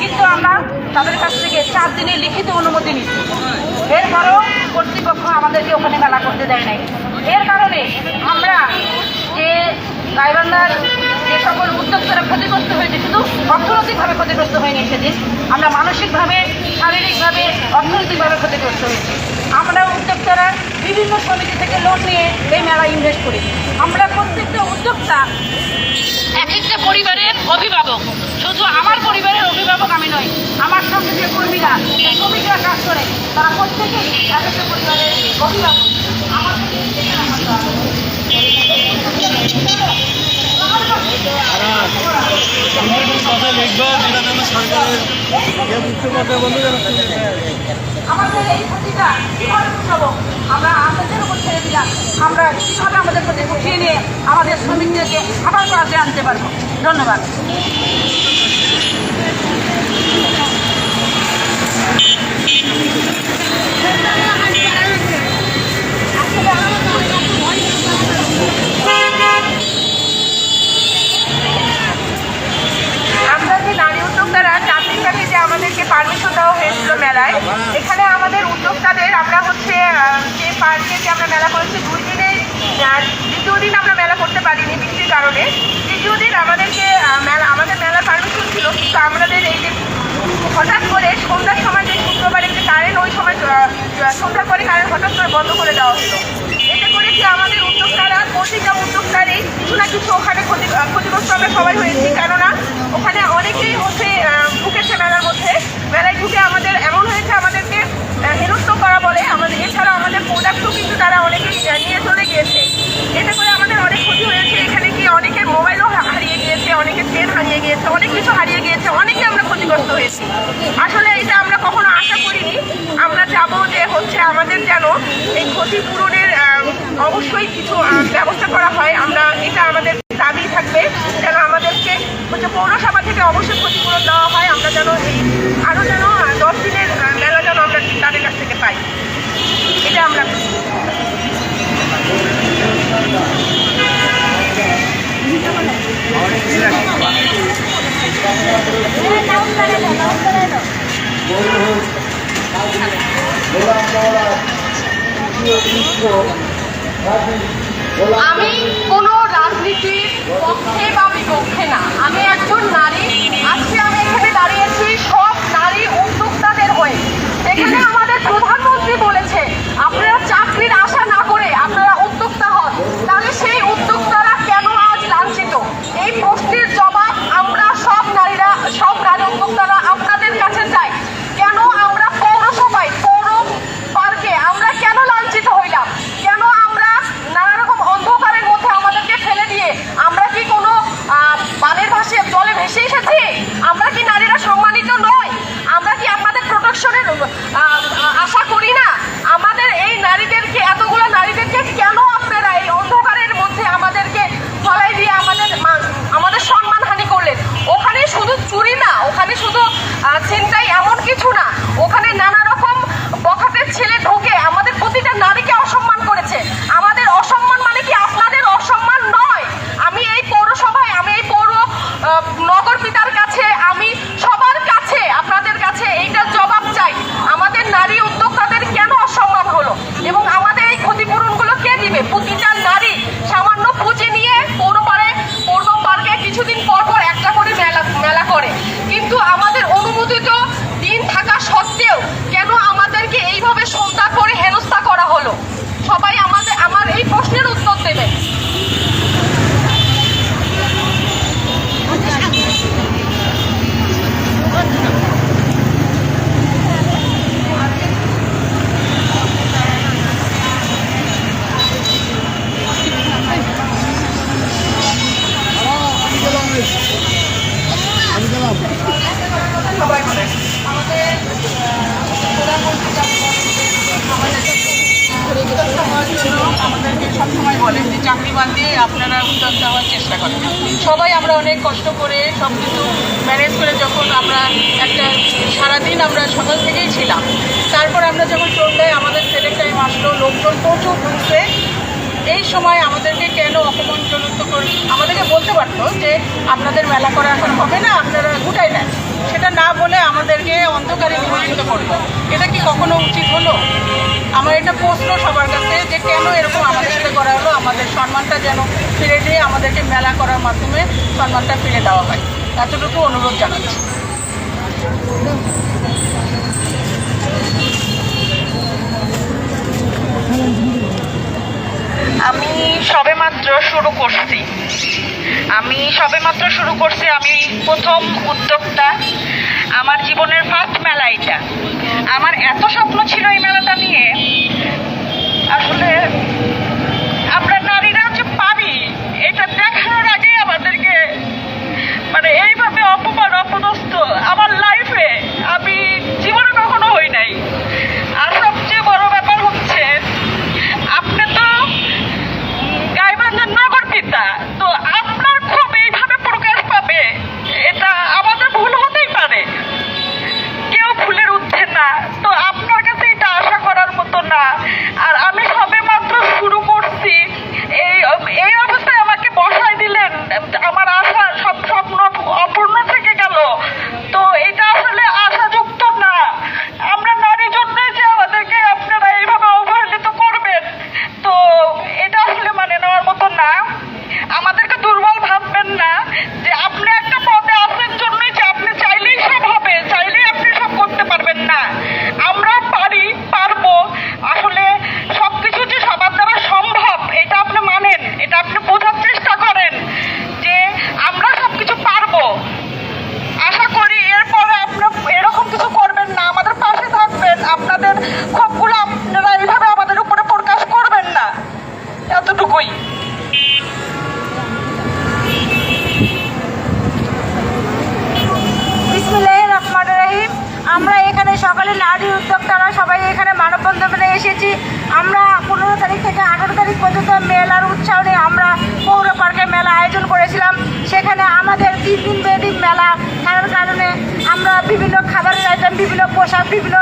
কিন্তু আমরা তাদের কাছ থেকে চার দিনের লিখিত অনুমতি নিচ্ছি। এরপরেও কর্তৃপক্ষ আমাদেরকে ওখানে মেলা করতে দেয় নাই। এর কারণে আমরা যে গাইবান্ধার যে সকল উদ্যোক্তারা ক্ষতিগ্রস্ত হয়েছে, শুধু অর্থনৈতিকভাবে ক্ষতিগ্রস্ত হয়নি সেদিন, আমরা মানসিকভাবে, শারীরিকভাবে, অর্থনৈতিকভাবে ক্ষতিগ্রস্ত হয়েছি। আমরা উদ্যোক্তারা বিভিন্ন সমিতি থেকে লোন নিয়ে এই মেলা ইনভেস্ট করি। আমরা প্রত্যেকটা উদ্যোক্তা এক একটা পরিবারের অভিভাবক। শুধু আমার আমি আমার সঙ্গে যে কর্মীরা শ্রমিকরা কাজ করে, তারা প্রত্যেকেই পরিবারের অভিভাবক। আমাদের এই আমরা উপর ছেড়ে দিলাম। আমরা আমাদের প্রতি নিয়ে আমাদের শ্রমিকদেরকে আবার কাজে আনতে পারব? ধন্যবাদ আমরা যে নারী উদ্যোক্তারা চার দিন ব্যাপী যে আমাদেরকে পারমিশন দেওয়া হয়েছিল মেলায়, এখানে আমাদের উদ্যোক্তাদের আমরা হচ্ছে যে পার্কে যে আমরা মেলা করেছি, দুই দিনে দ্বিতীয় দিন আমরা মেলা করতে পারিনি বৃষ্টির কারণে। তৃতীয় দিন আমাদেরকে মেলা, আমাদের মেলার পারমিশন ছিল, কিন্তু আমাদের এই যে হঠাৎ করে সন্ধ্যার সময় যে শুক্রবারে যে কারেন্ট ওই সময় সন্ধ্যার পরে কারেন্ট হঠাৎ করে বন্ধ করে দেওয়া হলো। এতে আমাদের উদ্যোক্তারা প্রতিটা উদ্যোক্তারই কিছু না কিছু ওখানে ক্ষতি ক্ষতিগ্রস্ত আমরা সবাই হয়েছি। কেননা ওখানে অনেকেই হচ্ছে ঢুকেছে মেলার মধ্যে মেলায় ঢুকে আমাদের এমন হয়েছে আমাদেরকে হেনস্থ করা বলে। আমাদের এছাড়া আমাদের প্রোডাক্টও কিন্তু তারা অনেকেই নিয়ে চলে গিয়েছে। এতে করে আমাদের অনেক ক্ষতি হয়েছে। এখানে কি অনেকের মোবাইলও হারিয়ে গিয়েছে অনেকের ট্রেন হারিয়ে গিয়েছে অনেক কিছু হারিয়ে গিয়েছে অনেকে আমরা ক্ষতিগ্রস্ত হয়েছি। আসলে এটা আমরা কখনো আশা করিনি। আমরা চাবো যে হচ্ছে আমাদের যেন এই ক্ষতিপূরণের আহ, অবশ্যই কিছু ব্যবস্থা করা হয়। আমরা, এটা আমাদের দাবি থাকবে, যেন আমাদেরকে হচ্ছে পৌরসভা থেকে অবশ্যই ক্ষতিপূরণ দেওয়া হয়। আমরা যেন এই আরও যেন দশ দিনের মেলা যেন আমরা তাদের কাছ থেকে পাই। এটা আমরা আমি কোনো রাজনীতির পক্ষে বা বিপক্ষে না। সব কিছু ম্যানেজ করে যখন আমরা একটা সারাদিন আমরা সকাল থেকেই ছিলাম, তারপর আমরা যখন চলতে আমাদের সেলে টাইম আসলো, লোকজন প্রচুর ঢুকছে। এই সময় আমাদেরকে কেন অপমানজনক করে আমাদেরকে বলতে পারতো যে আপনাদের মেলা করা এখন হবে না, আপনারা গুটাই নেন সেটা না বলে আমাদেরকে অন্ধকারে নিমজ্জিত করল। এটা কি কখনো উচিত হলো? আমার এটা প্রশ্ন সবার কাছে যে কেন এরকম আমাদের সাথে করা হলো? আমাদের সম্মানটা যেন ফিরে দিয়ে আমাদেরকে মেলা করার মাধ্যমে সম্মানটা ফিরে দেওয়া হয়। এতটুকু অনুরোধ জানাচ্ছি। আমি সবেমাত্র শুরু করছি। আমি সবে মাত্র শুরু করছি আমি প্রথম উদ্যোক্তা। আমার জীবনের ফার্স্ট মেলা এটা। আমার এত স্বপ্ন ছিল এই মেলাটা নিয়ে। আসলে এসেছি। আমরা পনেরো তারিখ থেকে আঠারো তারিখ পর্যন্ত মেলার উৎসাহে আমরা পৌর পার্কে মেলা আয়োজন করেছিলাম। সেখানে আমাদের তিন দিন ব্যাপী মেলা থাকার কারণে আমরা বিভিন্ন খাবারের আইটেম বিভিন্ন পোশাক, বিভিন্ন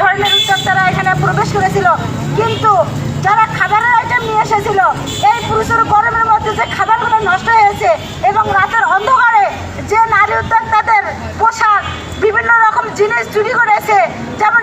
ধরনের উদ্যোক্তারা এখানে প্রবেশ করেছিল। কিন্তু যারা খাবারের আইটেম নিয়ে এসেছিল, এই পুরুষের গরমের মধ্যে যে খাবারগুলো নষ্ট হয়েছে এবং রাতের অন্ধকারে যে নারী উদ্যোক্তাদের পোশাক, বিভিন্ন রকম জিনিস চুরি করেছে, যেমন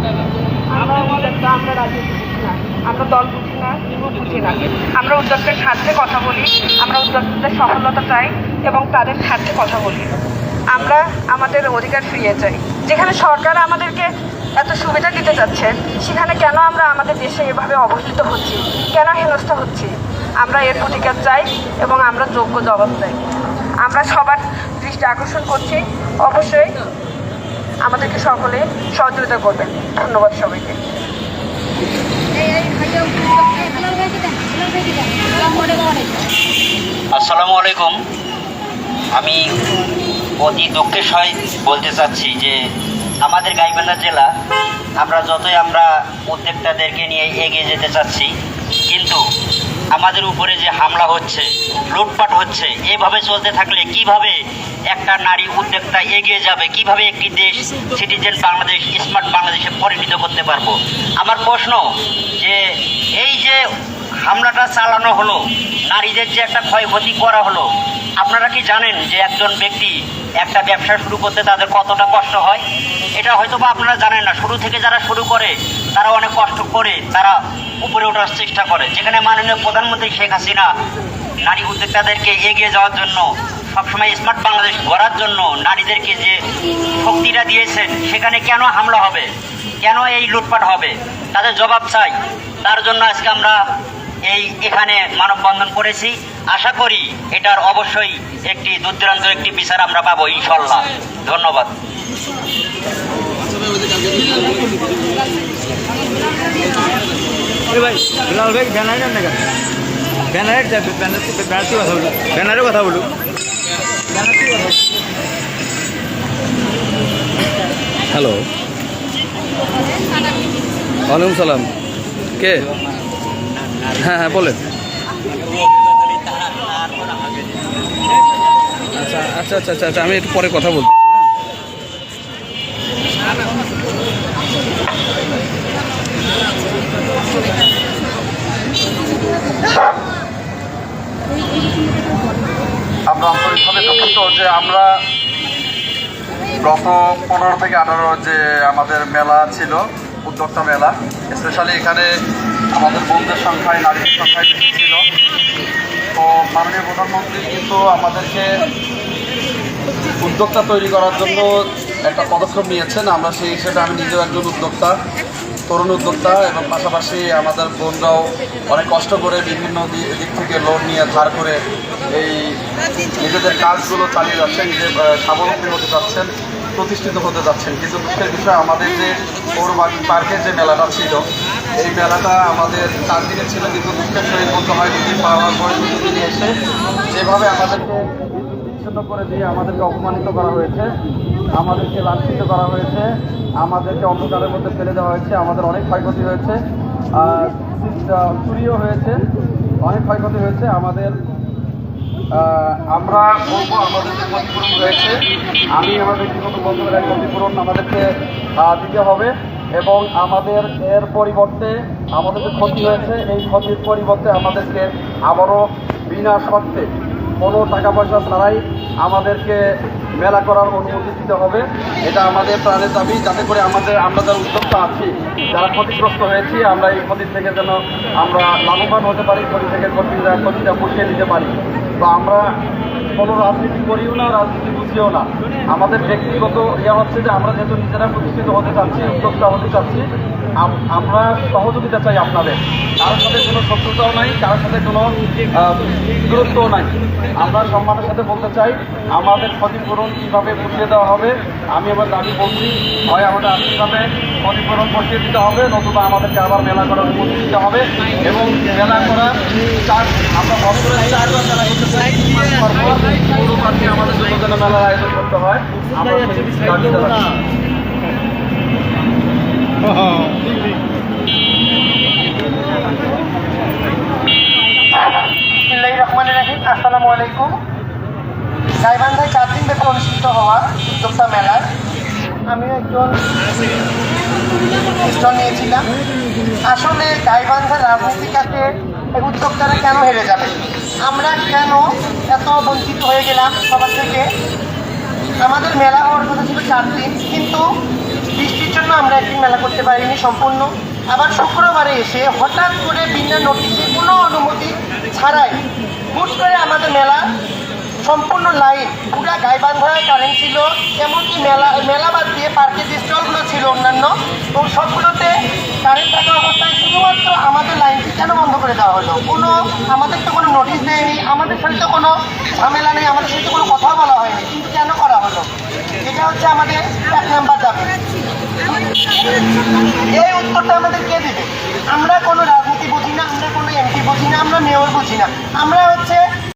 আমরা আমরা আমরা দল বুঝি না ইউ বুঝি না। আমরা উদ্যোক্তার স্বার্থে কথা বলি, আমরা উদ্যোক্তাদের সফলতা চাই এবং তাদের স্বার্থে কথা বলি। আমরা আমাদের অধিকার ফিরিয়ে চাই। যেখানে সরকার আমাদেরকে এত সুবিধা দিতে যাচ্ছে, সেখানে কেন আমরা আমাদের দেশে এভাবে অবহেলিত হচ্ছি? কেন হেনস্থা হচ্ছি? আমরা এর প্রতিকার চাই এবং আমরা যোগ্য জবাব চাই। আমরা সবার দৃষ্টি আকর্ষণ করছি। অবশ্যই আমাদেরকে সকলে সহযোগিতা করবেন। ধন্যবাদ সবাইকে। আসসালামু আলাইকুম। আমি অতি দুঃখের সহিত বলতে চাচ্ছি যে, আমাদের গাইবান্ধা জেলা, আমরা যতই আমরা উদ্যোক্তাদেরকে নিয়ে এগিয়ে যেতে চাচ্ছি, কিন্তু আমাদের উপরে যে হামলা হচ্ছে, লুটপাট হচ্ছে, এভাবে চলতে থাকলে কীভাবে একটা নারী উদ্যোক্তা এগিয়ে যাবে, কীভাবে একটি দেশ সিটিজেন বাংলাদেশ স্মার্ট বাংলাদেশে পরিণত করতে পারব? আমার প্রশ্ন যে, এই যে হামলাটা চালানো হলো, নারীদের যে একটা ক্ষয়ক্ষতি করা হলো আপনারা কি জানেন যে একজন ব্যক্তি একটা ব্যবসা শুরু করতে তাদের কতটা কষ্ট হয়? এটা হয়তো বা আপনারা জানেন না। শুরু থেকে যারা শুরু করে, তারা অনেক কষ্ট করে তারা উপরে ওঠার চেষ্টা করে। যেখানে মাননীয় প্রধানমন্ত্রী শেখ হাসিনা নারী উদ্যোক্তাদেরকে এগিয়ে যাওয়ার জন্য, সবসময় স্মার্ট বাংলাদেশ গড়ার জন্য নারীদেরকে যে শক্তিটা দিয়েছেন, সেখানে কেন হামলা হবে? কেন এই লুটপাট হবে? তাদের জবাব চাই। তার জন্য আজকে আমরা এই এখানে মানববন্ধন করেছি। আশা করি এটার অবশ্যই একটি দুর্দান্ত একটি বিচার আমরা পাবো ইনশাল্লাহ ধন্যবাদ। ভাই ব্যানার কথা বলুন হ্যালো। ওয়ালাইকুম সালাম। কে? হ্যাঁ হ্যাঁ বলেন। আচ্ছা আচ্ছা আচ্ছা আচ্ছা আচ্ছা আমি একটু পরে কথা বলছি। আমরা আন্তরিকভাবে দুঃখিত যে আমরা গত পনেরো থেকে আঠারো যে আমাদের মেলা ছিল উদ্যোক্তা মেলা স্পেশালি এখানে আমাদের বোনদের সংখ্যায় নারীদের সংখ্যায় বেশি ছিল। তো মাননীয় প্রধানমন্ত্রী কিন্তু আমাদেরকে উদ্যোক্তা তৈরি করার জন্য একটা পদক্ষেপ নিয়েছেন। আমরা সেই হিসেবে আমি নিজেও একজন উদ্যোক্তা তরুণ উদ্যোক্তা এবং পাশাপাশি আমাদের বোনরাও অনেক কষ্ট করে বিভিন্ন দিক থেকে লোন নিয়ে ধার করে এই নিজেদের কাজগুলো চালিয়ে যাচ্ছেন নিজে আহ, স্বাবলম্বী হতে যাচ্ছেন প্রতিষ্ঠিত হতে যাচ্ছেন। কিন্তু দুঃখের বিষয়, আমাদের যে পৌরবাগ পার্কের যে মেলাটা ছিল, এই মেলাটা আমাদের চার দিনের ছিল, কিন্তু দুঃখের সহিত বলতে হয়, দুদিন পাওয়ার পরে দুদিন দিনে এসে যেভাবে আমাদেরকে বিচ্ছিন্ন করে দিয়ে আমাদেরকে অপমানিত করা হয়েছে, আমাদেরকে লাঞ্ছিত করা হয়েছে, আমাদেরকে অন্ধকারের মধ্যে ফেলে দেওয়া হয়েছে, আমাদের অনেক ক্ষয়ক্ষতি হয়েছে চুরিও হয়েছে, অনেক ক্ষয়ক্ষতি হয়েছে, আমাদের আমরা বলব আমাদের যে ক্ষতিপূরণ রয়েছে। আমি আমার ব্যক্তিগত বন্ধুদের ক্ষতিপূরণ আমাদেরকে দিতে হবে এবং আমাদের এর পরিবর্তে আমাদের যে ক্ষতি হয়েছে, এই ক্ষতির পরিবর্তে আমাদেরকে আবারও বিনা শর্তে কোনো টাকা পয়সা ছাড়াই আমাদেরকে মেলা করার অনুমতি দিতে হবে। এটা আমাদের প্রাণের দাবি। যাতে করে আমাদের, আমরা যারা উদ্যোক্তা আছি, যারা ক্ষতিগ্রস্ত হয়েছি, আমরা এই ক্ষতির থেকে যেন আমরা লাভবান হতে পারি, ক্ষতি থেকে ক্ষতিটা ক্ষতিটা পুষিয়ে দিতে পারি। তো আমরা কোনো রাজনীতি করিও না, রাজনীতি বুঝিও না। আমাদের ব্যক্তিগত ইয়ে হচ্ছে যে আমরা যেহেতু নিজেরা প্রতিষ্ঠিত হতে চাচ্ছি, উদ্যোক্তা হতে চাচ্ছি আমরা সহযোগিতা চাই আপনাদের। কারোর সাথে কোনো শত্রুতাও নাই, কারোর সাথে কোনো দূরত্বও নাই। আমরা সম্মানের সাথে বলতে চাই, আমাদের ক্ষতিপূরণ কীভাবে বুঝিয়ে দেওয়া হবে, আমি আবার দাবি বলছি হয় আমাদের আর্থিকভাবে ক্ষতিপূরণ বসিয়ে দিতে হবে, নতুবা আমাদেরকে আবার মেলা করার অনুমতি দিতে হবে, এবং মেলা করা চার আমরা বছরের মেলা করতে চাই। পর পর পৌর পার্কে আমাদের আসসালামু আলাইকুম গাইবান্ধায় চার দিন হওয়া উদ্যোক্তা মেলায় আমিও একজন নিয়েছিলাম আসলে গাইবান্ধার রাজনৈতিক কাছে উদ্যোক্তারা কেন হেরে যাবে? আমরা কেন এত বঞ্চিত হয়ে গেলাম সবার থেকে? আমাদের মেলা হওয়ার কথা ছিল চার দিন, কিন্তু বৃষ্টির জন্য আমরা একদিন মেলা করতে পারিনি সম্পূর্ণ। আবার শুক্রবারে এসে হঠাৎ করে বিনা নোটিশে কোনো অনুমতি ছাড়াই হুট করে আমাদের মেলা সম্পূর্ণ লাইন পুরা গাইবান্ধায় কারেন্ট ছিল, এমনকি মেলা মেলা বাদ দিয়ে পার্কের যে স্টলগুলো ছিল অন্যান্য। এবং সবগুলোতে কারেন্ট থাকা অবস্থায় শুধুমাত্র আমাদের লাইনটি কেন বন্ধ করে দেওয়া হলো? কোনো, আমাদের তো কোনো নোটিশ দেয়নি, আমাদের সাথে তো কোনো ঝামেলা নেই, আমাদের সাথে কোনো কথা বলা হয়নি। কিন্তু কেন করা হলো? এটা হচ্ছে আমাদের এক নাম্বার দাবি। এই উত্তরটা আমাদের কে দিবে? আমরা মেয়র বুঝি না। আমরা হচ্ছে